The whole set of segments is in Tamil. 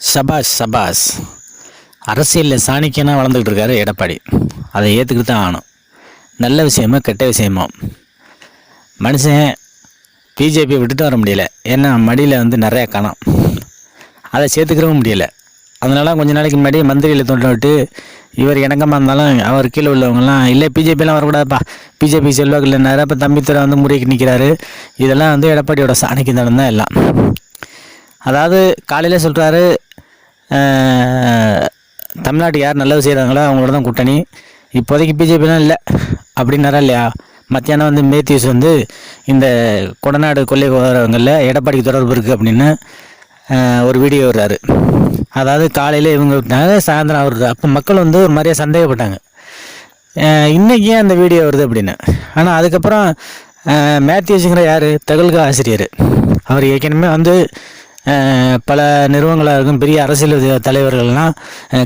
சபாஷ் சபாஷ். அரசியலில் சாணிக்கனா வளர்ந்துக்கிட்டு இருக்காரு எடப்பாடி. அதை ஏற்றுக்கிட்டு தான் ஆகணும். நல்ல விஷயமோ கெட்ட விஷயமோ. மனுஷன் பிஜேபி விட்டுட்டு வர முடியல. ஏன்னா மடியில் வந்து நிறையா காணும். அதை சேர்த்துக்கிறவும் முடியல. அதனால கொஞ்ச நாளைக்கு முன்னாடி மந்திரியில் தொண்டை விட்டு இவர் இணக்கமாக இருந்தாலும் அவர் கீழே உள்ளவங்கலாம் இல்லை பிஜேபிலாம் வரக்கூடாதுப்பா. பிஜேபி செல்வாக்கு இல்லைனாரு அப்போ தம்பித்துறை வந்து முறைக்கு நிற்கிறாரு இதெல்லாம் வந்து எடப்பாடியோட சாணிக்கு தடம் தான் எல்லாம். அதாவது காலையில் சொல்கிறாரு தமிழ்நாட்டுக்கு யார் நல்லது செய்கிறாங்களோ அவங்களோட தான் கூட்டணி. இப்போதைக்கு பிஜேபிலாம் இல்லை. அப்படின்னாரா இல்லையா? மத்தியானம் வந்து மேத்யூஸ் வந்து இந்த கொடநாடு கொள்ளை விவகாரங்களில் எடப்பாடிக்கு தொடர்பு இருக்குது அப்படின்னு ஒரு வீடியோ வர்றாரு அதாவது காலையில் இவங்க விட்டாங்க சாயந்தரம் அவர் அப்போ மக்கள் வந்து ஒரு மாதிரியாக சந்தேகப்பட்டாங்க. இன்றைக்கி ஏன் அந்த வீடியோ வருது அப்படின்னு? ஆனால் அதுக்கப்புறம் மேத்யூஸுங்கிற யார்? தகவல்க ஆசிரியர். அவர் ஏற்கனவே வந்து பல நிறுவனங்களாக இருக்கும். பெரிய அரசியல் தலைவர்கள்லாம்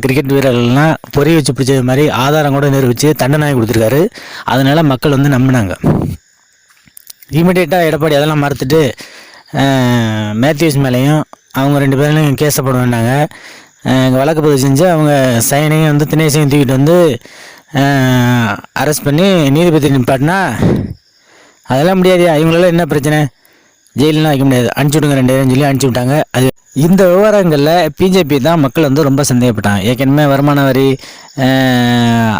கிரிக்கெட் வீரர்கள்லாம் பொறி வச்சு பிடிச்சது மாதிரி ஆதாரம் கூட நிரூபித்து தண்டனை கொடுத்துருக்காரு. அதனால் மக்கள் வந்து நம்பினாங்க. இமிடியேட்டாக எடப்பாடி அதெல்லாம் மறுத்துட்டு மேத்யூஸ் மேலேயும் அவங்க ரெண்டு பேரும் கேஸை போட வேண்டாங்க. வழக்கு பதிவு செஞ்சு அவங்க சைனையும் வந்து தினேசையும் தூக்கிட்டு வந்து அரெஸ்ட் பண்ணி நீதிபதி நிப்பாட்டினா அதெல்லாம் முடியாதியா? இவங்களால என்ன பிரச்சனை? ஜெயிலெலாம் வைக்க முடியாது. அனுப்பிச்சி விடுங்க ரெண்டு பேரும் சொல்லி அனுப்பிச்சி விட்டாங்க. அது இந்த விவகாரங்களில் பிஜேபி தான் மக்கள் வந்து ரொம்ப சந்தேகப்பட்டாங்க. ஏற்கனவே வருமான வரி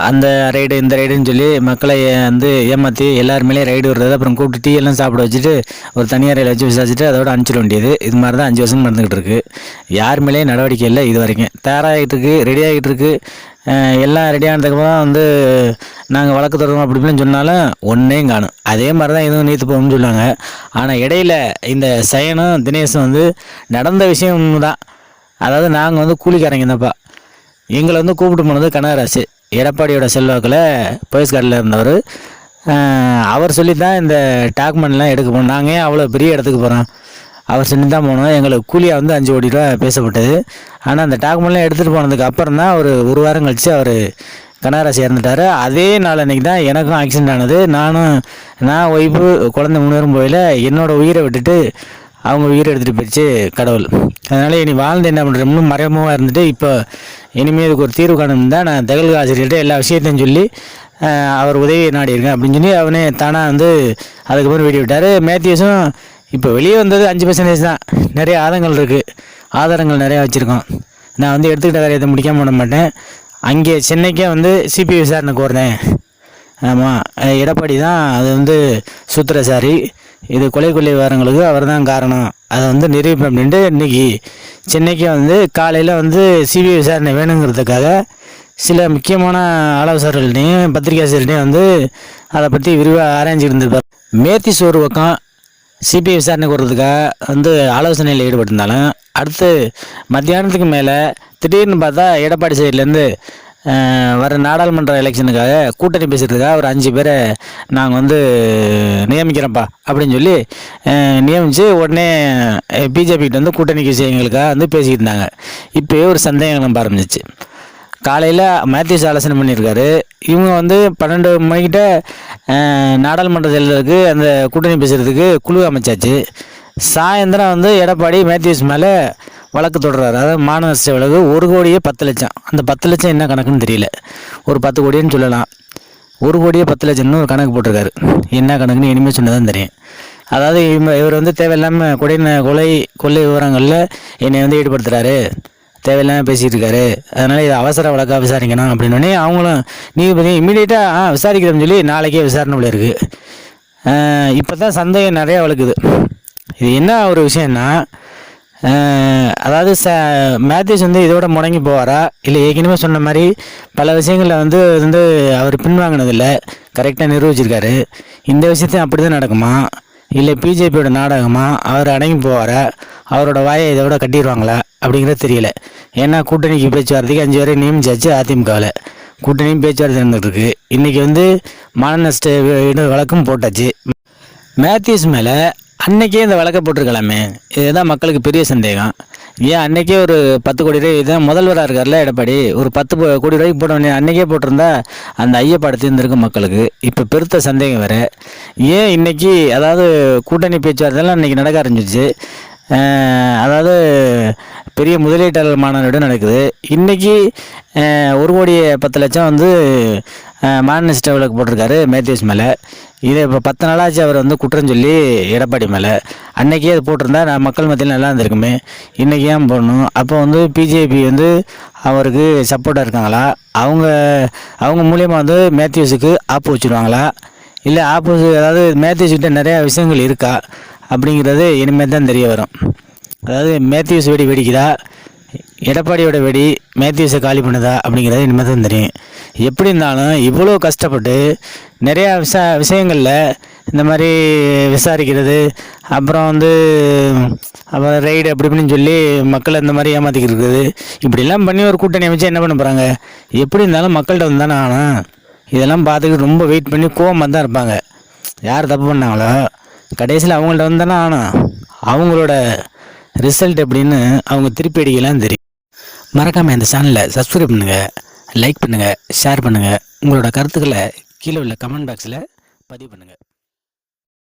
அந்த ரைடு இந்த ரைடுன்னு சொல்லி மக்களை வந்து ஏமாற்றி எல்லாருமே ரைடு விடுறது அப்புறம் கூப்பிட்டு டீ எல்லாம் சாப்பிட வச்சுட்டு ஒரு தனியார் ரயில் வச்சு விசாரிச்சுட்டு அதோட அனுப்பிச்சிட வேண்டியது. இது மாதிரி தான் அஞ்சு வருஷம் நடந்துக்கிட்டு இருக்குது யார் மேலேயும் நடவடிக்கை இல்லை இது வரைக்கும். தயாராகிட்டு இருக்குது ரெடி ஆகிட்டு இருக்குது எல்லாம் ரெடியானதுக்கப்புறம் வந்து நாங்கள் வழக்கு தொடரும் அப்படி இப்படின்னு சொன்னாலும் ஒன்றையும் காணும். அதே மாதிரி தான் எதுவும் நீத்து போகணும்னு சொல்லுவாங்க ஆனால் இடையில இந்த சயனும் தினேஷும் வந்து நடந்த விஷயம் தான் அதாவது நாங்கள் வந்து கூலிக்காரங்க தான்ப்பா. எங்களை வந்து கூப்பிட்டு போனது கனகராசு எடப்பாடியோட செல்வாக்கில் போயஸ்கார்டில் இருந்தவர். அவர் சொல்லி தான் இந்த டாக்குமெண்ட்லாம் எடுக்க போனோம் நாங்கள் ஏன் அவ்வளோ பெரிய இடத்துக்கு போகிறோம் அவர் சென்று தான் போனோம். எங்களுக்கு கூலியாக வந்து அஞ்சு கோடி ரூபா பேசப்பட்டது. ஆனால் அந்த டாக்குமெண்ட்லாம் எடுத்துகிட்டு போனதுக்கு அப்புறம் தான் ஒரு ஒரு வாரம் கழித்து அவர் கனகராசி இறந்துட்டார் அதே நாள் அன்றைக்கி தான் எனக்கும் ஆக்சிடென்ட் ஆனது. நானும் நான் ஒய்ஃபு குழந்தை மூணு பேரும் போயில என்னோடய உயிரை விட்டுட்டு அவங்க உயிரை எடுத்துகிட்டு போயிடுச்சு கடவுள். அதனால் இனி வாழ்ந்து என்ன பண்ணுறோம்னு மறைமுகமாக இருந்துட்டு இப்போ இனிமேல் இதுக்கு ஒரு தீர்வு காணும் தான் நான் தகவல் ஆசிரியர்கிட்ட எல்லா விஷயத்தையும் சொல்லி அவர் உதவியை நாடி இருக்கேன் அப்படின்னு சொல்லி அவனே தானாக வந்து அதுக்கப்புறம் வீடியோ விட்டார். மேத்யூஸும் இப்போ வெளியே வந்தது அஞ்சு பர்சன்டேஜ் தான். நிறைய ஆதாரங்கள் இருக்குது ஆதாரங்கள் நிறையா வச்சுருக்கோம். நான் வந்து எடுத்துக்கிட்ட காரியத்தை முடிக்காம விட மாட்டேன். அங்கே சென்னைக்கே வந்து சிபிஐ விசாரணை கோருனேன் ஆமாம் எடப்பாடி தான் அது வந்து சூத்திரசாரி. இது கொலை கொள்ளை விவரங்களுக்கு அவர் தான் காரணம். அதை வந்து நிரூபிப்பேன் அப்படின்ட்டு இன்னைக்கு சென்னைக்கு வந்து காலையில் வந்து சிபிஐ விசாரணை வேணுங்கிறதுக்காக சில முக்கியமான ஆலோசகர்கள்ட்டையும் பத்திரிகையாளர்கள்ட்டையும் வந்து அதை பற்றி விரிவாக ஆராய்ஞ்சிட்டு இருந்திருப்பார். மேத்தி சோறு பக்கம் சிபிஐ விசாரணை கொடுறதுக்காக வந்து ஆலோசனையில் ஈடுபட்டிருந்தாலும் அடுத்து மத்தியானத்துக்கு மேலே திடீர்னு பார்த்தா எடப்பாடி சைட்லேருந்து வர நாடாளுமன்ற எலெக்ஷனுக்காக கூட்டணி பேசுகிறதுக்காக ஒரு அஞ்சு பேரை நாங்கள் வந்து நியமிக்கிறோம்ப்பா அப்படின்னு சொல்லி நியமித்து உடனே பிஜேபிக்கிட்ட வந்து கூட்டணி விஷயங்களுக்காக வந்து பேசிக்கிட்டு இருந்தாங்க இப்போயே ஒரு சந்தேகம் நம்ப ஆரம்பிச்சிச்சு. காலையில் மேத்யூஸ் ஆலோசனை பண்ணியிருக்காரு. இவங்க வந்து பன்னெண்டு மணிக்கிட்ட நாடாளுமன்ற தேர்தலுக்கு அந்த கூட்டணி பேசுகிறதுக்கு குழு அமைச்சாச்சு. சாயந்தரம் வந்து எடப்பாடி மேத்யூஸ் மேலே வழக்கு தொடர்றாரு அதாவது மாநில நஷ்ட வழக்கு ஒரு கோடியே பத்து லட்சம். அந்த பத்து லட்சம் என்ன கணக்குன்னு தெரியல. ஒரு பத்து கோடின்னு சொல்லலாம். ஒரு கோடியே பத்து லட்சம்னு ஒரு கணக்கு போட்டிருக்காரு. என்ன கணக்குன்னு இனிமேல் சொன்னதான் தெரியும். அதாவது இவர் வந்து தேவையில்லாமல் கொடை கொலை கொள்ளை விவரங்களில் என்னை வந்து ஈடுபடுத்துகிறாரு தேவையில்லாமல் பேசிகிட்டு இருக்காரு அதனால் இது அவசர வழக்காக விசாரிக்கணும் அப்படின்னோடனே அவங்களும் நீதிபதி இம்மிடியேட்டாக ஆ விசாரிக்கிறோம்னு சொல்லி நாளைக்கே விசாரணை உள்ள இருக்குது இப்போ தான் சந்தேகம் நிறையா வளர்க்குது. இது என்ன ஒரு விஷயம்னா அதாவது ச மேத்யூஸ் வந்து இதோட முடங்கி போவாரா? இல்லை ஏற்கனவே சொன்ன மாதிரி பல விஷயங்களில் வந்து இது வந்து அவர் பின்வாங்கினதில்லை. கரெக்டாக நிரூபிச்சிருக்காரு. இந்த விஷயத்தையும் அப்படி தான் நடக்குமா? இல்லை பிஜேபியோட நாடகமா? அவர் அடங்கி போவாரா? அவரோட வாயை இதோட கட்டிடுவாங்களா? அப்படிங்கிறது தெரியல. ஏன்னா கூட்டணிக்கு பேச்சுவார்த்தைக்கு அஞ்சு வரை நியமிச்சாச்சு அதிமுகவில். கூட்டணியும் பேச்சுவார்த்தை நடந்துட்டு இன்றைக்கி வந்து மான நஷ்ட வழக்கும் போட்டாச்சு. மேத்யூஸ் மேலே அன்னைக்கே இந்த வழக்கை போட்டிருக்கலாமே. இதுதான் மக்களுக்கு பெரிய சந்தேகம். ஏன் அன்னைக்கே ஒரு பத்து கோடி ரூபாய் இதுதான் முதல்வராக இருக்கார்ல எடப்பாடி. ஒரு பத்து கோடி ரூபாய்க்கு போட உடனே அன்னைக்கே போட்டிருந்தா அந்த ஐயப்பாடு தீர்ந்திருக்கும் மக்களுக்கு. இப்போ பெருத்த சந்தேகம் வேறு. ஏன் இன்னைக்கு அதாவது கூட்டணி பேச்சுவார்த்தைலாம் அன்றைக்கி நடக்க ஆரம்பிச்சிச்சு அதாவது பெரிய முதலீட்டாளர் மாநாடு நடக்குது. இன்றைக்கி ஒரு கோடி பத்து லட்சம் வந்து மாநிலஸ்ட் விளக்கு போட்டிருக்காரு மேத்யூஸ் மேலே. இது இப்போ பத்து நாளாச்சு அவர் வந்து குற்றம் சொல்லி எடப்பாடி மேலே. அன்னைக்கே அது போட்டிருந்தா நான் மக்கள் மத்தியில் நல்லா இருந்திருக்குமே. இன்றைக்கி ஏன் போடணும்? அப்போ வந்து பிஜேபி வந்து அவருக்கு சப்போர்ட்டாக இருக்காங்களா? அவங்க அவங்க மூலியமாக வந்து மேத்யூஸுக்கு ஆப்பு வச்சுருவாங்களா? இல்லை ஆப்போசிட் அதாவது மேத்யூஸ்கிட்ட நிறையா விஷயங்கள் இருக்கா? அப்படிங்கிறது இனிமேல் தான் தெரிய வரும். அதாவது மேத்யூஸ் வெடி வெடிக்குதா? எடப்பாடியோட வெடி மேத்யூஸை காலி பண்ணுதா? அப்படிங்கிறது இனிமேல் தான் தெரியும். எப்படி இருந்தாலும் இவ்வளோ கஷ்டப்பட்டு நிறையா விஷ விஷயங்களில் இந்த மாதிரி விசாரிக்கிறது அப்புறம் வந்து அப்புறம் ரைடு அப்படி இப்படின்னு சொல்லி மக்களை இந்த மாதிரி ஏமாற்றிக்கிட்டு இருக்குது. இப்படிலாம் பண்ணி ஒரு கூட்டணி அமைச்சு என்ன பண்ண போகிறாங்க எப்படி இருந்தாலும் மக்கள்கிட்ட வந்து தானே ஆகணும். இதெல்லாம் பார்த்துக்கிட்டு ரொம்ப வெயிட் பண்ணி கோவமாக தான் இருப்பாங்க. யார் தப்பு பண்ணாங்களோ கடைசியில் அவங்கள்ட்ட வந்து தானே ஆனால் அவங்களோட ரிசல்ட் எப்படின்னு அவங்க திருப்பி அடிக்கலாம் தெரியும். மறக்காமல் இந்த சேனலை சப்ஸ்கிரைப் பண்ணுங்கள் லைக் பண்ணுங்கள் ஷேர் பண்ணுங்கள் உங்களோட கருத்துக்களை கீழே உள்ள கமெண்ட் பாக்ஸில் பதிவு பண்ணுங்கள்